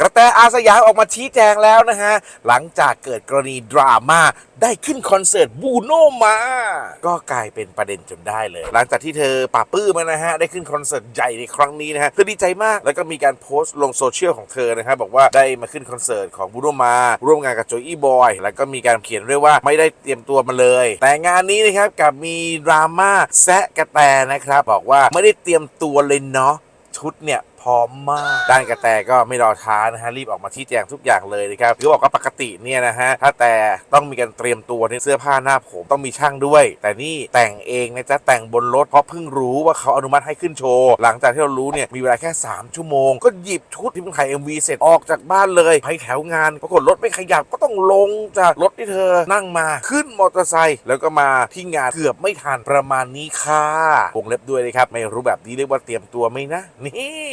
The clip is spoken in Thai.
กระแตอาสยามออกมาชี้แจงแล้วนะฮะ หลังจากเกิดกรณีดราม่าได้ขึ้นคอนเสิร์ตบูโนมา ก็กลายเป็นประเด็นจนได้เลย หลังจากที่เธอป่าปื้มนะฮะ ได้ขึ้นคอนเสิร์ตใหญ่ในครั้งนี้นะฮะ เธอดีใจมากแล้วก็มีการโพสต์ลงโซเชียลของเธอนะฮะบอกว่าได้มาขึ้นคอนเสิร์ตของบูโนมา ร่วมงานกับโจอี้บอยแล้วก็มีการเขียนด้วยว่าไม่ได้เตรียมตัวมาเลย แต่งานนี้นะครับกับมีดราม่าแซะกระแตนะครับบอกว่าไม่ได้เตรียมตัวเลยเนาะชุดเนี่ย ร้อมมาก ด้านกระแตก็ไม่รอช้านะฮะรีบออกมาชี้แจงทุกอย่างเลยนะครับคือบอกว่าปกติเนี่ยนะฮะถ้าแต่ต้องมีการเตรียมตัวในเสื้อผ้าหน้าผมต้องมีช่างด้วย แต่นี่แต่งเองนะจ๊ะแต่งบนรถเพราะเพิ่งรู้ว่าเขาอนุมัติให้ขึ้นโชว์หลังจากที่เรารู้เนี่ยมีเวลาแค่ 3 ชั่วโมง ก็หยิบชุดที่เพิ่งถ่าย MV เสร็จออกจากบ้านเลยไปแถวงานปรากฏรถไม่ขยับก็ต้องลงจากรถที่เธอนั่งมาขึ้นมอเตอร์ไซค์แล้วก็มาที่งานเกือบไม่ทันประมาณนี้ค่ะวงเล็บด้วยนะครับไม่รู้แบบนี้เรียกว่าเตรียมตัวไหมนะนี่